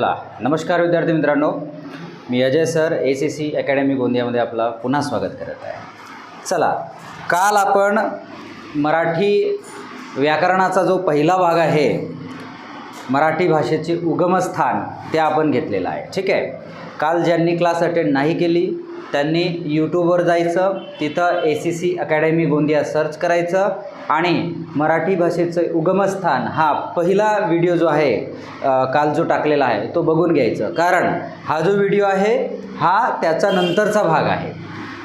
चला. नमस्कार विद्यार्थी मित्रांनो. मी Ajay sir A C C academy गोंदियामध्ये आपला पुन्हा स्वागत करत आहे. चला. काल आपण मराठी व्याकरणाचा जो पहिला भाग आहे मराठी भाषेचे उगमस्थान ते आपण घेतलेलं आहे. ठीक आहे? काल ज्यांनी क्लास अटेंड नाही केली त्यांनी यूट्यूबवर जायचं तिथं A C C academy Gondia search करायचं आणि मराठी भाषेचं उगमस्थान हा पहिला व्हिडिओ जो आहे काल जो टाकलेला आहे तो बघून घ्यायचं. कारण हा जो व्हिडिओ आहे हा त्याचा नंतरचा भाग आहे.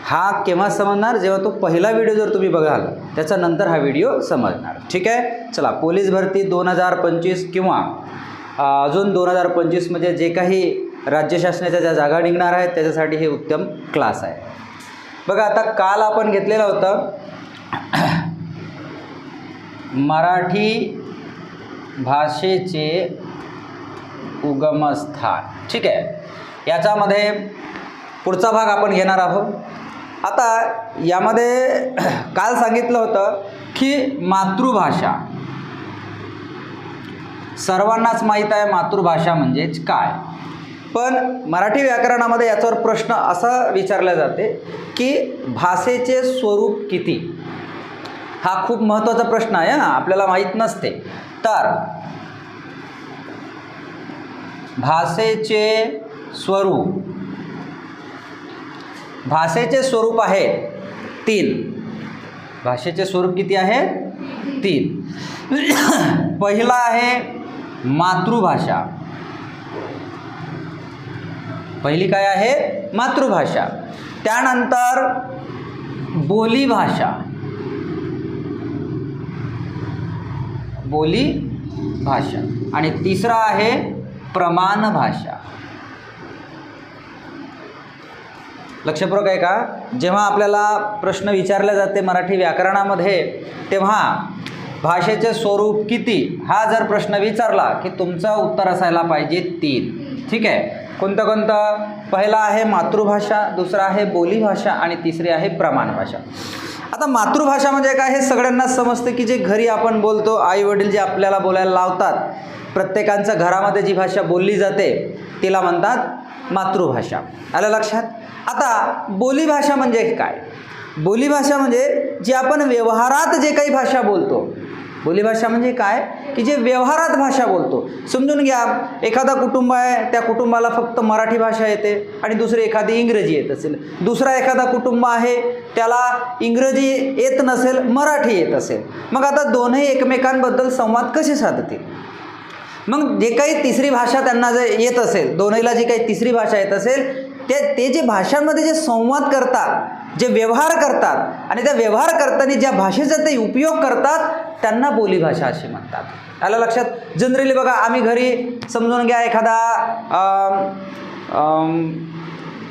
हा केव्हा समजणार? जेव्हा तो पहिला व्हिडिओ जर तुम्ही बघाल त्याच्यानंतर हा व्हिडिओ समजणार. ठीक आहे? चला पोलीस भरती दोन हजार पंचवीस किंवा अजून दोन हजार पंचवीसमध्ये जे काही राज्य शासनाच्या ज्या जागा निघणार आहेत त्याच्यासाठी हे उत्तम क्लास आहे. बघा आता काल आपण घेतलेलं होतं मराठी भाषेचे उगमस्थान. ठीक आहे? याच्यामध्ये पुढचा भाग आपण घेणार आहोत. आता यामध्ये काल सांगितलं होतं की मातृभाषा. सर्वांनाच माहीत आहे मातृभाषा म्हणजेच काय? पण मराठी व्याकरणामध्ये याच्यावर प्रश्न असा विचारला जाते की भाषेचे स्वरूप किती? हा खूप महत्त्वाचा प्रश्न आहे आपल्याला माहीत नसते. तर भाषेचे स्वरूप भाषेचे स्वरूप आहे तीन. भाषेचे स्वरूप किती आहे? तीन. पहिला आहे मातृभाषा. पहिली काय आहे? मातृभाषा. त्यानंतर बोलीभाषा बोली भाषा. आणि तिसरा आहे प्रमाण भाषा. लक्षपूर्वक आहे का जेव्हा आपल्याला प्रश्न विचारले जाते मराठी व्याकरणामध्ये तेव्हा भाषेचे स्वरूप किती? हा जर प्रश्न विचारला की तुमचं उत्तर असायला पाहिजे तीन. ठीक आहे? कोणतं कोणतं पहिला आहे मातृभाषा दुसरा आहे बोलीभाषा आणि तिसरी आहे प्रमाण भाषा आता मातृभाषा म्हणजे काय हे सगळ्यांना समजतं की जे घरी आपण बोलतो आई वडील जे आपल्याला बोलायला लावतात प्रत्येकांच्या घरामध्ये जी भाषा बोलली जाते तिला म्हणतात मातृभाषा. आलं लक्षात? आता बोलीभाषा म्हणजे काय? बोलीभाषा म्हणजे जी आपण व्यवहारात जे काही भाषा बोलतो बोलीभाषा म्हणजे काय? की जे व्यवहारात भाषा बोलतो. समजून घ्या एखादा कुटुंब आहे त्या कुटुंबाला फक्त मराठी भाषा येते आणि दुसरी एखादी इंग्रजी येत असेल. दुसरा एखादा कुटुंब आहे त्याला इंग्रजी येत नसेल मराठी येत असेल. मग आता दोन्ही एकमेकांबद्दल संवाद कसे साधतील? मग जे काही तिसरी भाषा त्यांना जर येत असेल दोन्हीला जी काही तिसरी भाषा येत असेल ते ते जे भाषांमध्ये जे संवाद करतात जे व्यवहार करतात आणि त्या व्यवहार करताना ज्या भाषेचा ते उपयोग करतात त्यांना बोलीभाषा अशी म्हणतात. आलं लक्षात? जनरली बघा आम्ही घरी समजून घ्या एखादा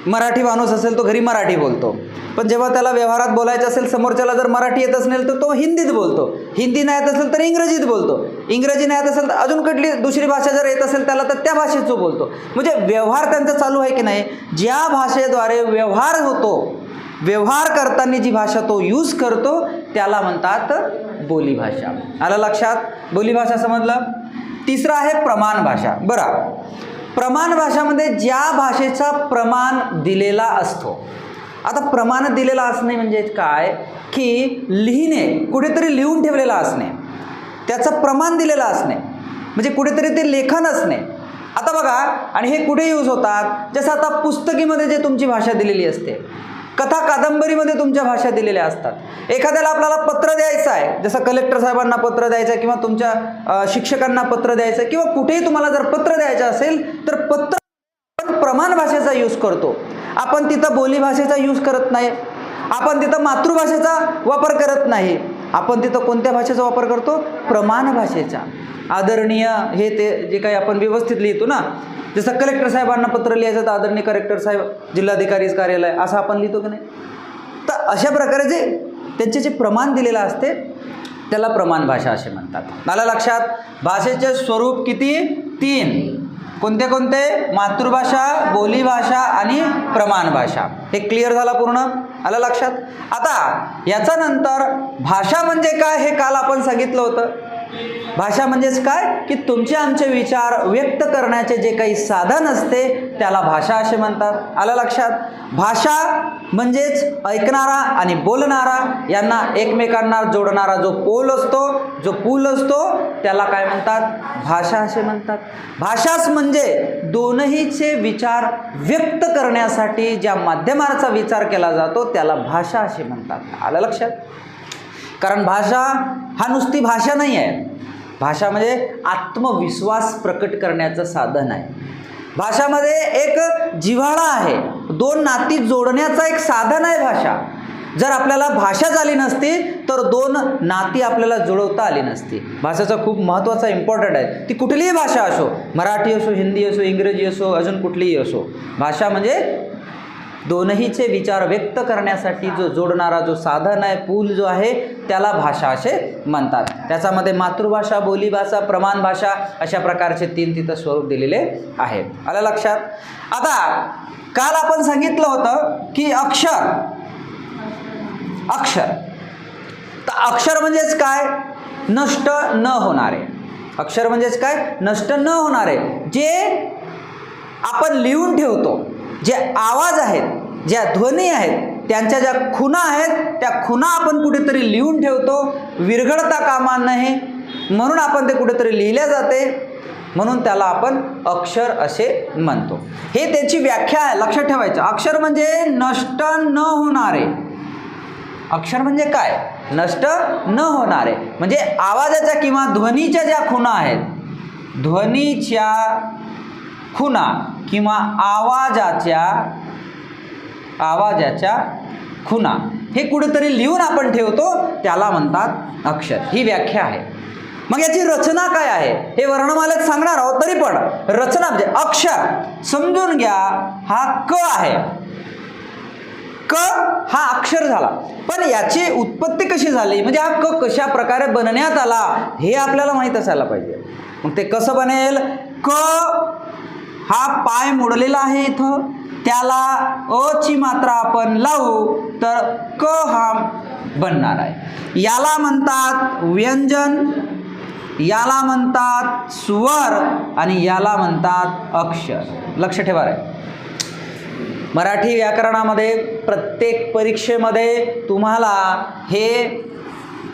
मराठी माणूस असेल तो घरी मराठी बोलतो. पण जेव्हा त्याला व्यवहारात बोलायचं असेल समोरच्याला जर मराठी येत असेल तर तो हिंदीत बोलतो. हिंदी नाही येत असेल तर इंग्रजीत बोलतो. इंग्रजी नाही येत असेल तर अजून कुठली दुसरी भाषा जर येत असेल त्याला तर त्या भाषेचं बोलतो. म्हणजे व्यवहार त्यांचा चालू आहे की नाही? ज्या भाषेद्वारे व्यवहार होतो व्यवहार करताना जी भाषा तो यूज करतो त्याला म्हणतात बोलीभाषा. आलं लक्षात? बोलीभाषा समजलं? तिसरं आहे प्रमाण भाषा. बरं. प्रमाण भाषामध्ये ज्या भाषेचा प्रमाण दिलेला असतो. आता प्रमाण दिलेला असणे म्हणजे काय? की लिहिणे कुठेतरी लिहून ठेवलेला असणे. त्याचं प्रमाण दिलेलं असणे. म्हणजे कुठेतरी ते लेखन असणे. आता बघा आणि हे कुठे यूज होतात? जसं आता पुस्तकीमध्ये जे तुमची भाषा दिलेली असते. कथा कादंबरीमध्ये तुमच्या भाषा दिलेल्या असतात. एखाद्याला आपल्याला पत्र द्यायचं आहे जसं कलेक्टर साहेबांना पत्र द्यायचं आहे किंवा तुमच्या शिक्षकांना पत्र द्यायचं आहे किंवा कुठेही तुम्हाला जर पत्र द्यायचं असेल तर पत्र आपण प्रमाण भाषेचा यूज करतो. आपण तिथं बोली भाषेचा यूज करत नाही. आपण तिथं मातृभाषेचा वापर करत नाही. आपण तिथं कोणत्या भाषेचा वापर करतो? प्रमाण भाषेचा. आदरणीय हे ते जे काही आपण व्यवस्थित लिहितो ना जसं कलेक्टर साहेबांना पत्र लिहायचं तर आदरणीय कलेक्टर साहेब जिल्हाधिकारी कार्यालय असं आपण लिहितो की नाही? तर अशा प्रकारे जे त्यांचे जे प्रमाण दिलेलं असते त्याला प्रमाण भाषा असे म्हणतात. मला लक्षात भाषेचे स्वरूप किती? तीन. कोणते कोणते? मातृभाषा बोलीभाषा आणि प्रमाण भाषा हे क्लिअर झाला पूर्ण? आलं लक्षात? आता याच्यानंतर भाषा म्हणजे काय हे काल आपण सांगितलं होतं. भाषा म्हणजेच काय? की तुमचे आमचे विचार व्यक्त करण्याचे जे काही साधन असते त्याला भाषा असे म्हणतात. आलं लक्षात? भाषा म्हणजेच ऐकणारा आणि बोलणारा यांना एकमेकांना जोडणारा जो पोल असतो जो पूल असतो त्याला काय म्हणतात? भाषा असे म्हणतात. भाषाच म्हणजे दोनहीचे विचार व्यक्त करण्यासाठी ज्या माध्यमाचा विचार केला जातो त्याला भाषा असे म्हणतात. आलं लक्षात? कारण भाषा हा नुसती भाषा नाही आहे. भाषा म्हणजे आत्मविश्वास प्रकट करण्याचं साधन आहे. भाषामध्ये एक जिव्हाळा आहे. दोन नाती जोडण्याचा एक साधन आहे भाषा. जर आपल्याला भाषा झाली नसती तर दोन नाती आपल्याला जुळवता आली नसती. भाषेचा खूप महत्त्वाचा इम्पॉर्टंट आहे. ती कुठलीही भाषा असो मराठी असो हिंदी असो इंग्रजी असो अजून कुठलीही असो. भाषा म्हणजे दोनहीचे विचार व्यक्त करण्यासाठी जो जोडणारा जो साधन आहे पूल जो आहे त्याला भाषा असे म्हणतात. त्याच्यामध्ये मातृभाषा बोलीभाषा प्रमाण भाषा अशा प्रकारचे तीन तिथं स्वरूप दिलेले आहेत आलं लक्षात? आता काल आपण सांगितलं होतं की अक्षर. अक्षर. तर अक्षर म्हणजेच काय? नष्ट न होणारे. अक्षर म्हणजेच काय? नष्ट न होणारे. जे आपण लिहून ठेवतो. जे आवाज आहेत ज्या ध्वनी आहेत त्यांच्या ज्या खुणा आहेत त्या खुणा आपण कुठेतरी लिहून ठेवतो. विरघळता कामा नये. म्हणून आपण ते कुठेतरी लिहिल्या जाते. म्हणून त्याला आपण अक्षर असे म्हणतो. हे त्याची व्याख्या आहे. लक्षात ठेवायचं. अक्षर म्हणजे नष्ट न होणारे. अक्षर म्हणजे काय? नष्ट न होणारे. म्हणजे आवाजाच्या किंवा ध्वनीच्या ज्या खुणा आहेत ध्वनीच्या खुणा किंवा आवाजाच्या आवाजाच्या खुणा. हे कुठेतरी लिहून आपण ठेवतो त्याला म्हणतात अक्षर. ही व्याख्या आहे. मग याची रचना काय आहे? हे वर्णमालक सांगणार आहोत तरी पण रचना म्हणजे अक्षर. समजून घ्या हा क आहे. क हा अक्षर झाला. पण याची उत्पत्ती कशी झाली? म्हणजे हा क कशा प्रकारे बनण्यात आला हे आपल्याला माहीत असायला पाहिजे. मग ते कसं बनेल? क हा पाय मोडलेला आहे इथं. त्याला अ ची मात्रा आपण लावू तर क हा बनणार आहे. याला म्हणतात व्यंजन याला म्हणतात स्वर आणि याला म्हणतात अक्षर. लक्ष ठेवा रे. मराठी व्याकरणामध्ये प्रत्येक परीक्षेमध्ये तुम्हाला हे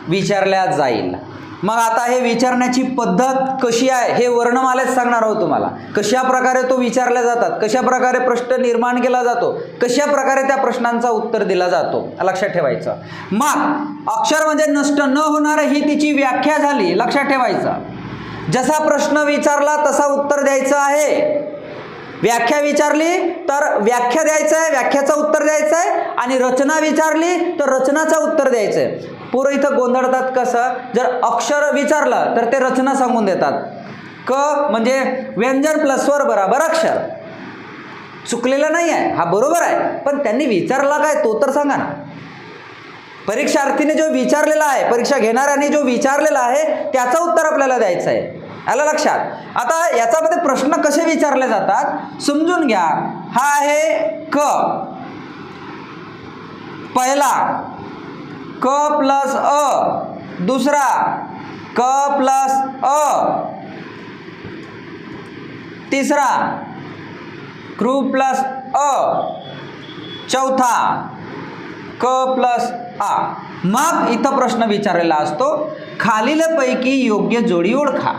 विचारल्या जाईल. मग आता हे विचारण्याची पद्धत कशी आहे हे वर्णमालेच सांगणार आहोत तुम्हाला. कशा प्रकारे तो विचारल्या जातात कशा प्रकारे प्रश्न निर्माण केला जातो कशा प्रकारे त्या प्रश्नांचा उत्तर दिला जातो लक्षात ठेवायचं. मग अक्षर म्हणजे नष्ट न होणार ही तिची व्याख्या झाली लक्षात ठेवायचं. जसा प्रश्न विचारला तसा उत्तर द्यायचं आहे. व्याख्या विचारली तर व्याख्या द्यायचं आहे व्याख्याचं उत्तर द्यायचं आहे आणि रचना विचारली तर रचनाचं उत्तर द्यायचं आहे पोरं इथं गोंधळतात कसं? जर अक्षर विचारलं तर ते रचना सांगून देतात. क म्हणजे व्यंजन प्लस स्वर बराबर अक्षर. चुकलेलं नाही आहे हा बरोबर आहे. पण त्यांनी विचारला काय तो तर सांगा ना. परीक्षार्थीने जो विचारलेला आहे परीक्षा घेणाऱ्याने जो विचारलेला आहे त्याचं उत्तर आपल्याला द्यायचं आहे. आलं लक्षात? आता याच्यामध्ये प्रश्न कसे विचारले जातात? समजून घ्या. हा आहे क. पहिला क प्लस अ. दुसरा क प्लस अ. तिसरा क्रू प्लस अ. चौथा क प्लस आ मग इथं प्रश्न विचारलेला असतो खालीलपैकी योग्य जोडी ओळखा.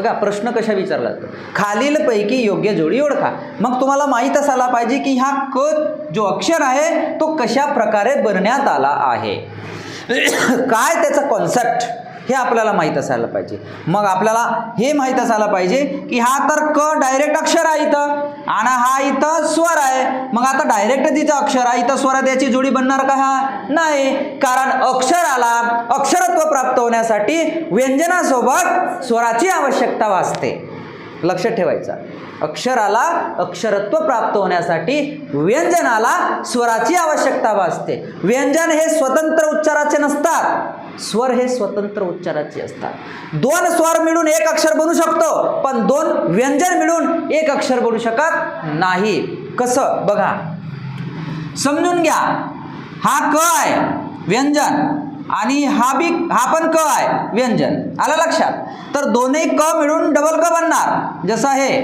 बघा प्रश्न कशा विचारला जातो खालीलपैकी योग्य जोडी ओळखा. मग तुम्हाला माहीत असायला पाहिजे की हा क जो अक्षर आहे तो कशा प्रकारे बनण्यात आला आहे. काय त्याचा कॉन्सेप्ट हे आपल्याला माहीत असायला पाहिजे. मग आपल्याला हे माहीत असायला पाहिजे की हा तर क डायरेक्ट अक्षर आहे इथं आणि हा इथं स्वर आहे. मग आता डायरेक्ट तिचं अक्षर आहे. इथं स्वरात याची जोडी बनणार का? हा नाही. कारण अक्षराला अक्षरत्व प्राप्त होण्यासाठी व्यंजनासोबत स्वराची आवश्यकता भासते लक्षात ठेवायचं. अक्षराला अक्षरत्व प्राप्त होण्यासाठी व्यंजनाला स्वराची आवश्यकता भासते व्यंजन हे स्वतंत्र उच्चाराचे नसतात. स्वर हे स्वतंत्र उच्चाराचे असतात. दोन स्वर मिळून एक अक्षर बनू शकतो पण दोन व्यंजन मिळून एक अक्षर बनू शकत नाही. कसं? बघा. समजून घ्या. हा क आहे व्यंजन आणि हा बी हा पण क आहे व्यंजन. आलं लक्षात? तर दोन्ही क मिळून डबल क बनणार. जसं हे.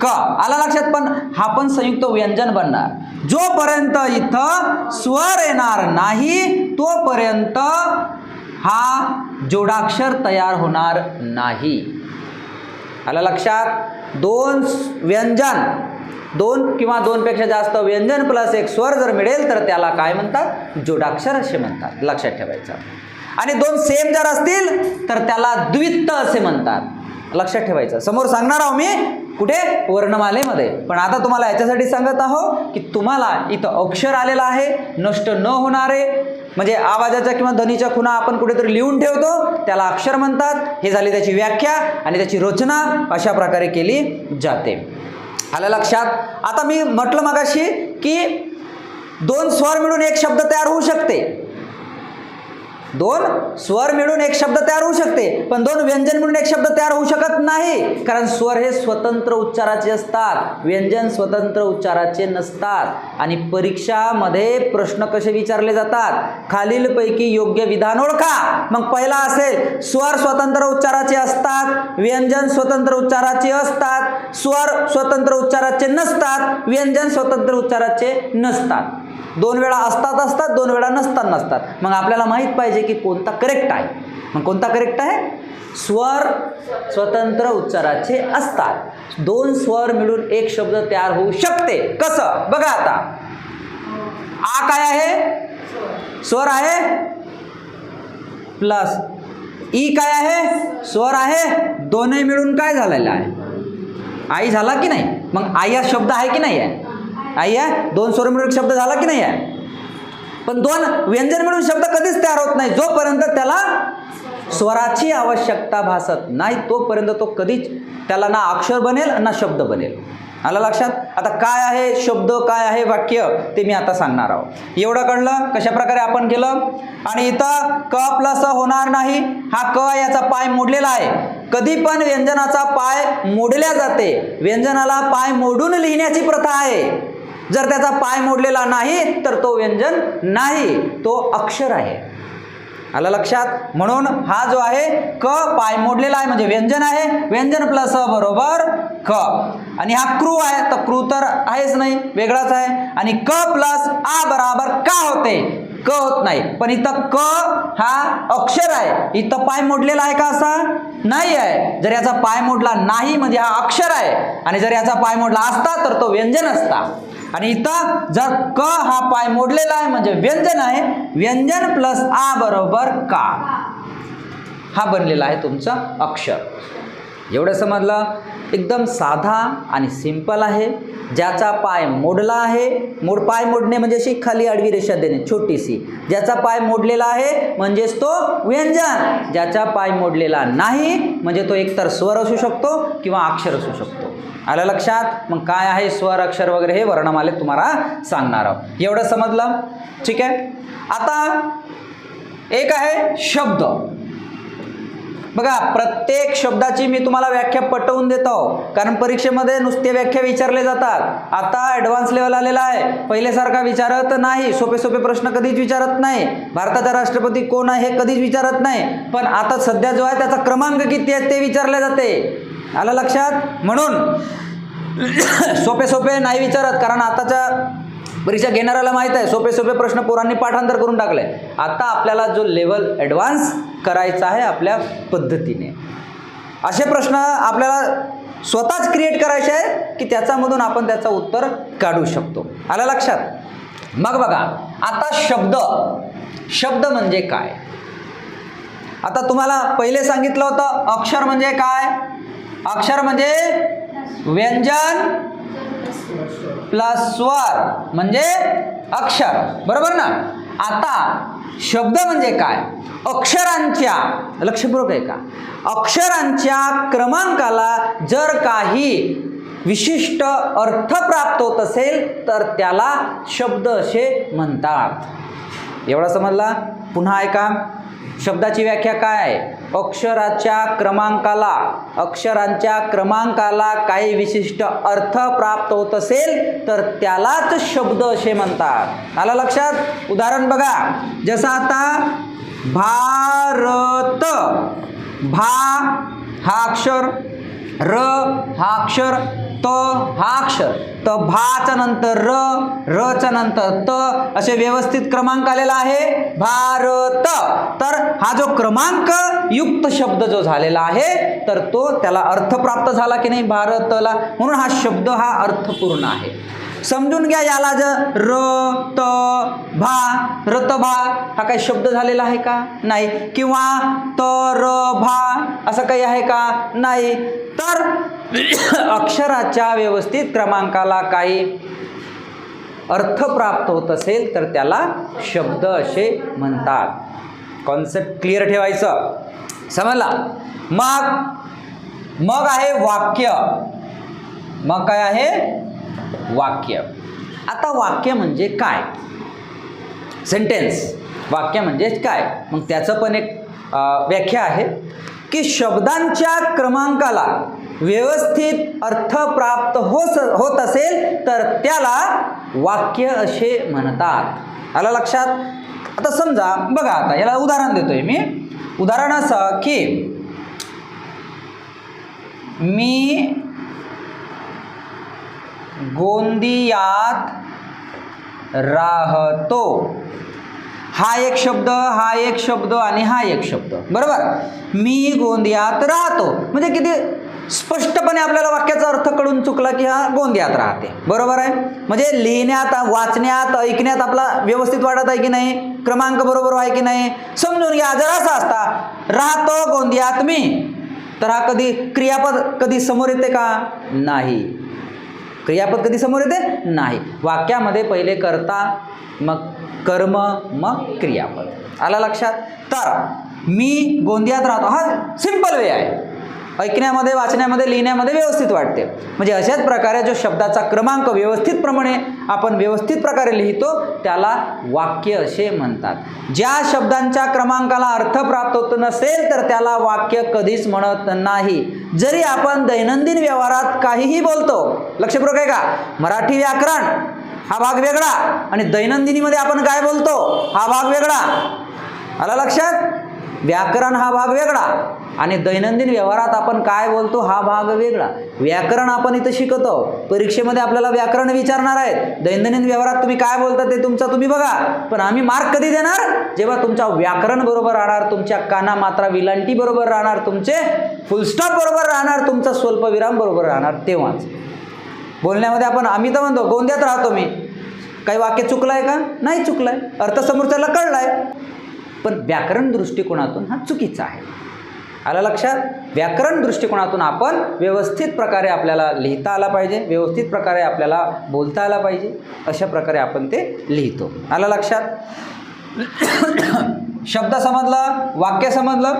क. आला लक्षात? पण हा पण संयुक्त व्यंजन बनणार. जोपर्यंत इथं स्वर येणार नाही तोपर्यंत हा जोडाक्षर तयार होणार नाही. आलं लक्षात? दोन व्यंजन दोन किंवा दोनपेक्षा जास्त व्यंजन प्लस एक स्वर जर मिळेल तर त्याला काय म्हणतात? जोडाक्षर असे म्हणतात. लक्षात ठेवायचं. आणि दोन सेम जर असतील तर त्याला द्वित्त असे म्हणतात. लक्षात ठेवायचं. समोर सांगणार आहो मी कुठे? वर्णमालेमध्ये. पण आता तुम्हाला याच्यासाठी सांगत आहो की तुम्हाला इथं अक्षर आलेलं आहे नष्ट न होणारे म्हणजे आवाजाच्या किंवा ध्वनीच्या खुणा आपण कुठेतरी लिहून ठेवतो त्याला अक्षर म्हणतात. हे झाली त्याची व्याख्या आणि त्याची रचना अशा प्रकारे केली जाते. आलं लक्षात? आता मी म्हटलं मगाशी की दोन स्वर मिळून एक शब्द तयार होऊ शकते. दोन स्वर मिळून एक शब्द तयार होऊ शकते पण दोन व्यंजन मिळून एक शब्द तयार होऊ शकत नाही कारण स्वर हे स्वतंत्र उच्चाराचे असतात व्यंजन स्वतंत्र उच्चाराचे नसतात आणि परीक्षामध्ये प्रश्न कसे विचारले जातात खालीलपैकी योग्य विधान ओळखा. मग पहिला असेल स्वर स्वतंत्र उच्चाराचे असतात व्यंजन स्वतंत्र उच्चाराचे असतात स्वर स्वतंत्र उच्चाराचे नसतात व्यंजन स्वतंत्र उच्चाराचे नसतात. दोन वेळा असतात असतात दोन वेळा नसतात नसतात. मग आपल्याला माहीत पाहिजे की कोणता करेक्ट आहे. मग कोणता करेक्ट आहे? स्वर स्वतंत्र उच्चाराचे असतात. दोन स्वर मिळून एक शब्द तयार होऊ शकते. कसं? बघा आता. आ काय आहे? स्वर आहे? प्लस. ई काय आहे? स्वर आहे? दोन्ही मिळून काय झालेलं आहे? आई झाला की नाही? मग आई हा शब्द आहे की नाही आहे? आई आहे दोन स्वरमिळून शब्द झाला की नाही आहे? पण दोन व्यंजन मिळून शब्द कधीच तयार होत नाही. जोपर्यंत त्याला स्वराची आवश्यकता भासत नाही तोपर्यंत तो कधीच त्याला ना अक्षर बनेल ना शब्द बनेल. आला लक्षात? आता काय आहे शब्द काय आहे वाक्य ते मी आता सांगणार आहोत. एवढं कळलं? कशा प्रकारे आपण केलं? आणि इथं क प्लस होणार नाही. हा क याचा पाय मोडलेला आहे. कधी पण व्यंजनाचा पाय मोडल्या जाते. व्यंजनाला पाय मोडून लिहिण्याची प्रथा आहे. जर त्याचा पाय मोडलेला नाही तर तो व्यंजन नाही तो अक्षर आहे. आलं लक्षात? म्हणून हा जो आहे क पाय मोडलेला आहे म्हणजे व्यंजन आहे. व्यंजन प्लस अ बरोबर क. आणि हा क्रू आहे तर क्रू तर आहेच नाही वेगळाच आहे. आणि क प्लस आ बराबर का होते. क होत नाही. पण इथं क हा अक्षर आहे. इथं पाय मोडलेला आहे का असा? नाही आहे. जर याचा पाय मोडला नाही म्हणजे हा अक्षर आहे. आणि जर याचा पाय मोडला असता तर तो व्यंजन असता. आणि इथं जर क हा पाय मोडलेला आहे म्हणजे व्यंजन आहे व्यंजन प्लस आ बरोबर का? हा बनलेला आहे तुमचं अक्षर. एवढं समजलं? एकदम साधा आणि सिंपल आहे. ज्याचा पाय मोडला आहे मोड पाय मोडणे म्हणजे अशी खाली आडवी रेषा देणे छोटीशी. ज्याचा पाय मोडलेला आहे म्हणजेच तो व्यंजन. ज्याचा पाय मोडलेला नाही म्हणजे तो एकतर स्वर असू शकतो किंवा अक्षर असू शकतो. आलं लक्षात? मग काय आहे स्वर अक्षर वगैरे हे वर्णमालेत तुम्हाला सांगणार आहोत. एवढं समजलं? ठीक आहे? आता एक आहे शब्द. बघा प्रत्येक शब्दाची मी तुम्हाला व्याख्या पटवून देतो. कारण परीक्षेमध्ये नुसते व्याख्या विचारले जातात. आता ॲडव्हान्स लेवल आलेला आहे. पहिल्यासारखा विचारत नाही. सोपे सोपे प्रश्न कधीच विचारत नाही. भारताचा राष्ट्रपती कोण आहे हे कधीच विचारत नाही. पण आता सध्या जो आहे त्याचा क्रमांक किती आहे ते विचारले जाते. आलं लक्षात? म्हणून सोपे सोपे नाही विचारत कारण आताच्या परीक्षा घेणाऱ्याला माहीत आहे सोपे सोपे प्रश्न पोरांनी पाठांतर करून टाकले. आता आपल्याला जो लेवल ॲडव्हान्स करायचा आहे आपल्या पद्धतीने. असे प्रश्न आपल्याला स्वतःच क्रिएट करायचे आहे की त्याच्यामधून आपण त्याचं उत्तर काढू शकतो. आलं लक्षात? मग बघा आता शब्द. शब्द म्हणजे काय? आता तुम्हाला पहिले सांगितलं होतं अक्षर म्हणजे काय? अक्षर म्हणजे व्यंजन प्लस स्वर म्हणजे अक्षर. बरोबर ना? आता शब्द म्हणजे काय? अक्षरांच्या. लक्षपूर्वक आहे का? अक्षरांच्या क्रमांकाला जर काही विशिष्ट अर्थ प्राप्त होत असेल तर त्याला शब्द असे म्हणतात. एवढा समजला? पुन्हा ऐका. शब्दाची व्याख्या काय? आहे अक्षराच्या क्रमांकाला. अक्षरांच्या क्रमांकाला काही विशिष्ट अर्थ प्राप्त होत असेल तर त्यालाच शब्द असे म्हणतात. आला लक्षात? उदाहरण बघा. जसं आता भारत. भा हा अक्षर र हा अक्षर त हा अक्षर त भाच्या नंतर र रच्या नंतर त असे व्यवस्थित क्रमांक आलेला आहे. भारत. तर हा जो क्रमांक युक्त शब्द जो झालेला आहे तर तो त्याला अर्थ प्राप्त झाला की नाही भारतला? म्हणून हा शब्द हा अर्थपूर्ण आहे. समजून घ्या याला जर र त भा रतभा हा काही शब्द झालेला आहे का? नाही. किंवा त र भा असं काही आहे का? नाही. तर अक्षराच्या व्यवस्थित क्रमांकाला काही अर्थ प्राप्त होत असेल तर त्याला शब्द असे म्हणतात. कॉन्सेप्ट क्लिअर ठेवायचं. समजला? मग मग आहे वाक्य. मग काय आहे? वाक्य. आता वाक्य म्हणजे काय? सेंटेन्स वाक्य म्हणजेच काय? मग त्याचं पण एक व्याख्या आहे की शब्दांच्या क्रमांकाला व्यवस्थित अर्थ प्राप्त होत होत असेल तर त्याला वाक्य असे म्हणतात. आला लक्षात? आता समजा बघा आता याला उदाहरण देतोय मी. उदाहरण असं की मी गोंदियात राहतो. हा एक शब्द हा एक शब्द आणि हा एक शब्द. बरोबर? मी गोंदियात राहतो. म्हणजे किती स्पष्टपणे आपल्याला वाक्याचा अर्थ कळून चुकला की हा गोंदियात राहते. बरोबर आहे? म्हणजे लिहिण्यात वाचण्यात ऐकण्यात आपला व्यवस्थित वाटत आहे की नाही? क्रमांक बरोबर आहे की नाही? समजून घ्या. जर असा असता राहतो गोंदियात मी. तर हा कधी क्रियापद कधी समोर येते का? नाही. क्रियापद कधी समोर येते? नाही. वाक्यामध्ये पहिले करता मग कर्म मग क्रियापद. आला लक्षात? तर मी गोंदियात राहतो. हा सिंपल वे आहे. ऐकण्यामध्ये वाचण्यामध्ये लिहिण्यामध्ये व्यवस्थित वाटते. म्हणजे अशाच प्रकारे जो शब्दाचा क्रमांक व्यवस्थितप्रमाणे आपण व्यवस्थित प्रकारे लिहितो त्याला वाक्य असे म्हणतात. ज्या शब्दांच्या क्रमांकाला अर्थ प्राप्त होत नसेल तर त्याला वाक्य कधीच म्हणत नाही. जरी आपण दैनंदिन व्यवहारात काहीही बोलतो लक्षपूर्वक आहे का? मराठी व्याकरण हा भाग वेगळा. आणि दैनंदिनीमध्ये आपण काय बोलतो? हा भाग वेगळा. आला लक्षात? व्याकरण हा भाग वेगळा. आणि दैनंदिन व्यवहारात आपण काय बोलतो हा भाग वेगळा. व्याकरण आपण इथं शिकवतो परीक्षेमध्ये आपल्याला व्याकरण विचारणार आहेत. दैनंदिन व्यवहारात तुम्ही काय बोलता ते तुमचा तुम्ही बघा. पण आम्ही मार्क कधी देणार? जेव्हा तुमच्या व्याकरण बरोबर राहणार तुमच्या काना मात्रा विलांटी बरोबर राहणार तुमचे फुलस्टॉप बरोबर राहणार तुमचा स्वल्पविराम बरोबर राहणार तेव्हाच. बोलण्यामध्ये आपण आम्ही तर म्हणतो गोंद्यात राहतो मी. काही वाक्य चुकलं आहे का? नाही चुकलं आहे अर्थ समोरच्याला कळला आहे पण व्याकरण दृष्टिकोनातून हा चुकीचा आहे. आलं लक्षात? व्याकरण दृष्टिकोनातून आपण व्यवस्थित प्रकारे आपल्याला लिहिता आला पाहिजे व्यवस्थित प्रकारे आपल्याला बोलता आला पाहिजे अशा प्रकारे आपण ते लिहितो. आलं लक्षात? शब्द समजला? वाक्य समजलं?